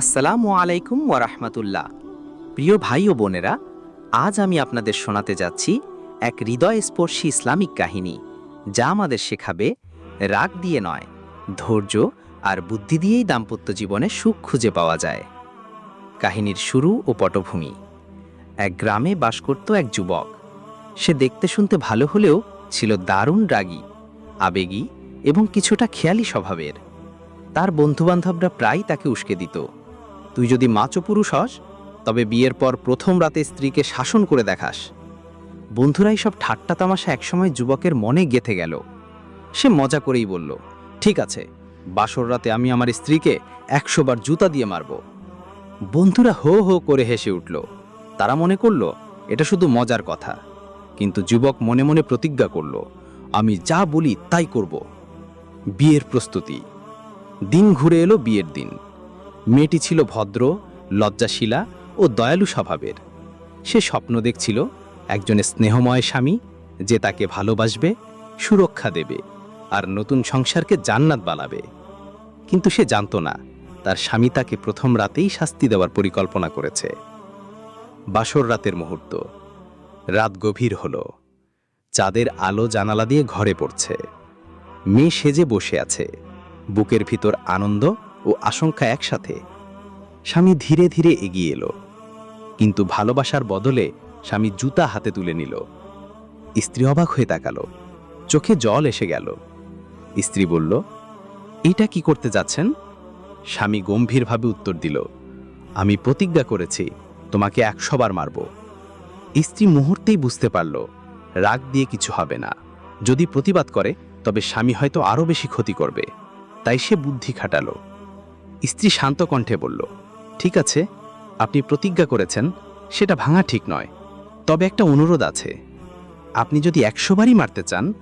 আসসালামু আলাইকুম ওয়ারাহমাতুল্লাহ প্রিয় ভাই ও বোনেরা, আজ আমি আপনাদের শোনাতে যাচ্ছি এক হৃদয়স্পর্শী ইসলামিক কাহিনী, যা আমাদের শেখাবে রাগ দিয়ে নয়, ধৈর্য আর বুদ্ধি দিয়েই দাম্পত্য জীবনে সুখ খুঁজে পাওয়া যায়। কাহিনীর শুরু ও পটভূমি। এক গ্রামে বাস করত এক যুবক। সে দেখতে শুনতে ভালো হলেও ছিল দারুণ রাগী, আবেগী এবং কিছুটা খেয়ালি স্বভাবের। তার বন্ধুবান্ধবরা প্রায় তাকে উস্কে দিত। তুই যদি মাচো পুরুষ হস, তবে বিয়ের পর প্রথম রাতে স্ত্রীকে শাসন করে দেখাস। বন্ধুরাই সব ঠাট্টা তামাশা একসময় যুবকের মনে গেথে গেল। সে মজা করেই বলল, ঠিক আছে, বাসর রাতে আমি আমার স্ত্রীকে একশো বার জুতা দিয়ে মারব। বন্ধুরা হো হো করে হেসে উঠল। তারা মনে করল, এটা শুধু মজার কথা। কিন্তু যুবক মনে মনে প্রতিজ্ঞা করল, আমি যা বলি তাই করব। বিয়ের প্রস্তুতি। দিন ঘুরে এলো বিয়ের দিন। মেয়েটি ছিল ভদ্র, লজ্জাশীলা ও দয়ালু স্বভাবের। সে স্বপ্ন দেখছিল একজনের স্নেহময় স্বামী যে তাকে ভালোবাসবে, সুরক্ষা দেবে আর নতুন সংসারকে জান্নাত বানাবে। কিন্তু সে জানত না তার স্বামী তাকে প্রথম রাতেই শাস্তি দেওয়ার পরিকল্পনা করেছে। বাসর রাতের মুহূর্ত। রাত গভীর হল। চাঁদের আলো জানালা দিয়ে ঘরে পড়ছে। মেয়ে সেজে বসে আছে। বুকের ভিতর আনন্দ ও আশঙ্কা একসাথে। স্বামী ধীরে ধীরে এগিয়ে এলো, কিন্তু ভালোবাসার বদলে স্বামী জুতা হাতে তুলে নিল। স্ত্রী অবাক হয়ে তাকালো, চোখে জল এসে গেল। স্ত্রী বলল এটা কি করতে যাচ্ছেন? স্বামী গম্ভীরভাবে উত্তর দিল, আমি প্রতিজ্ঞা করেছি, তোমাকে একশোবার মারব। স্ত্রী মুহূর্তেই বুঝতে পারল, রাগ দিয়ে কিছু হবে না। যদি প্রতিবাদ করে, তবে স্বামী হয়তো আরও বেশি ক্ষতি করবে। তাই সে বুদ্ধি খাটালো। স্ত্রী শান্ত কণ্ঠে বলল, ঠিক আছে, আপনি প্রতিজ্ঞা করেছেন, সেটা ভাঙা ঠিক নয়। তবে একটা অনুরোধ আছে। আপনি যদি একশো বারই মারতে চান,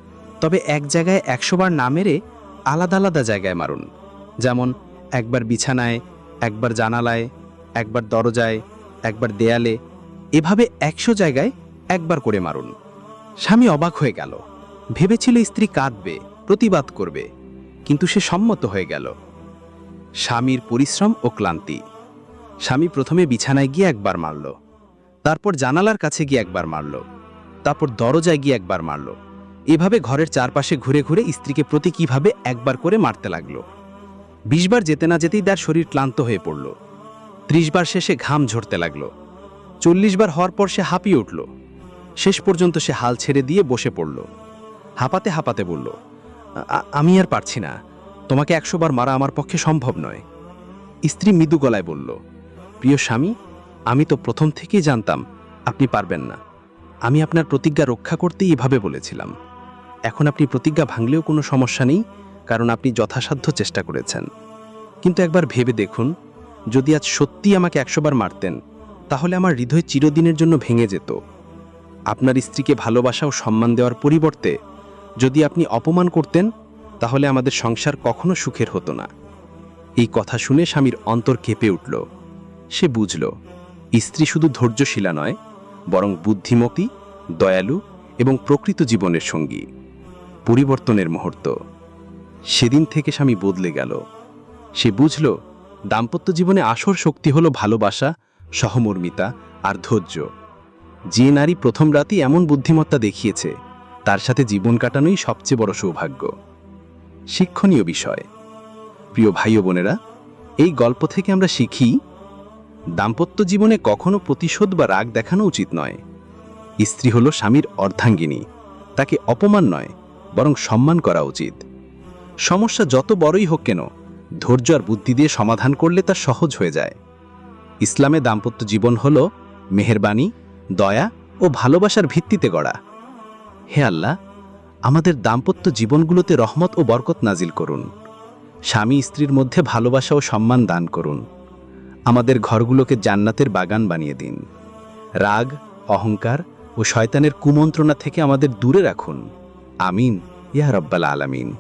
তবে এক জায়গায় একশো বার না মেরে আলাদা আলাদা জায়গায় মারুন। যেমন, একবার বিছানায়, একবার জানালায়, একবার দরজায়, একবার দেয়ালে, এভাবে একশো জায়গায় একবার করে মারুন। স্বামী অবাক হয়ে গেল। ভেবেছিল স্ত্রী কাঁদবে, প্রতিবাদ করবে, কিন্তু সে সম্মত হয়ে গেল। স্বামীর পরিশ্রম ও ক্লান্তি। স্বামী প্রথমে বিছানায় গিয়ে একবার মারল। তারপর জানালার কাছে গিয়ে একবার মারল। তারপর দরজায় গিয়ে একবার মারল। এভাবে ঘরের চারপাশে ঘুরে ঘুরে স্ত্রীকে প্রতি কীভাবে একবার করে মারতে লাগল। বিশবার যেতে না যেতেই তার শরীর ক্লান্ত হয়ে পড়ল। ত্রিশবার শেষে ঘাম ঝরতে লাগল। চল্লিশ বার হওয়ার পর সে হাঁপিয়ে উঠল। শেষ পর্যন্ত সে হাল ছেড়ে দিয়ে বসে পড়ল। হাঁপাতে হাঁপাতে বলল আমি আর পারছি না। তোমাকে একশো বার মারা আমার পক্ষে সম্ভব নয়। স্ত্রী মৃদু গলায় বলল, প্রিয় স্বামী, আমি তো প্রথম থেকেই জানতাম, আপনি পারবেন না। আমি আপনার প্রতিজ্ঞা রক্ষা করতেই এভাবে বলেছিলাম। এখন আপনি প্রতিজ্ঞা ভাঙলেও কোনো সমস্যা নেই, কারণ আপনি যথাসাধ্য চেষ্টা করেছেন। কিন্তু একবার ভেবে দেখুন, যদি আজ সত্যি আমাকে একশোবার মারতেন, তাহলে আমার হৃদয় চিরদিনের জন্য ভেঙে যেত। আপনার স্ত্রীকে ভালোবাসা ও সম্মান দেওয়ার পরিবর্তে যদি আপনি অপমান করতেন তাহলে আমাদের সংসার কখনো সুখের হতো না। এই কথা শুনে স্বামীর অন্তর কেঁপে উঠল। সে বুঝল, স্ত্রী শুধু ধৈর্যশীলা নয়, বরং বুদ্ধিমতী, দয়ালু এবং প্রকৃত জীবনের সঙ্গী। পরিবর্তনের মুহূর্ত। সেদিন থেকে স্বামী বদলে গেল। সে বুঝল, দাম্পত্য জীবনে আসর শক্তি হলো ভালোবাসা, সহমর্মিতা আর ধৈর্য। যে নারী প্রথম রাতেই এমন বুদ্ধিমত্তা দেখিয়েছে, তার সাথে জীবন কাটানোই সবচেয়ে বড় সৌভাগ্য। শিক্ষণীয় বিষয়। প্রিয় ভাই ও বোনেরা, এই গল্প থেকে আমরা শিখি, দাম্পত্য জীবনে কখনো প্রতিশোধ বা রাগ দেখানো উচিত নয়। স্ত্রী হলো স্বামীর অর্ধাঙ্গিনী, তাকে অপমান নয়, বরং সম্মান করা উচিত। সমস্যা যত বড়ই হোক কেন, ধৈর্য আর বুদ্ধি দিয়ে সমাধান করলে তা সহজ হয়ে যায়। ইসলামে দাম্পত্য জীবন হল মেহেরবানি, দয়া ও ভালোবাসার ভিত্তিতে গড়া। হে আল্লাহ আমাদের দাম্পত্য জীবনগুলোতে রহমত ও বরকত নাজিল করুন। স্বামী স্ত্রীর মধ্যে ভালোবাসা ও সম্মান দান করুন। আমাদের ঘরগুলোকে জান্নাতের বাগান বানিয়ে দিন। রাগ, অহংকার ও শয়তানের কুমন্ত্রণা থেকে আমাদের দূরে রাখুন। আমিন, ইয়া রব্বাল আলামিন।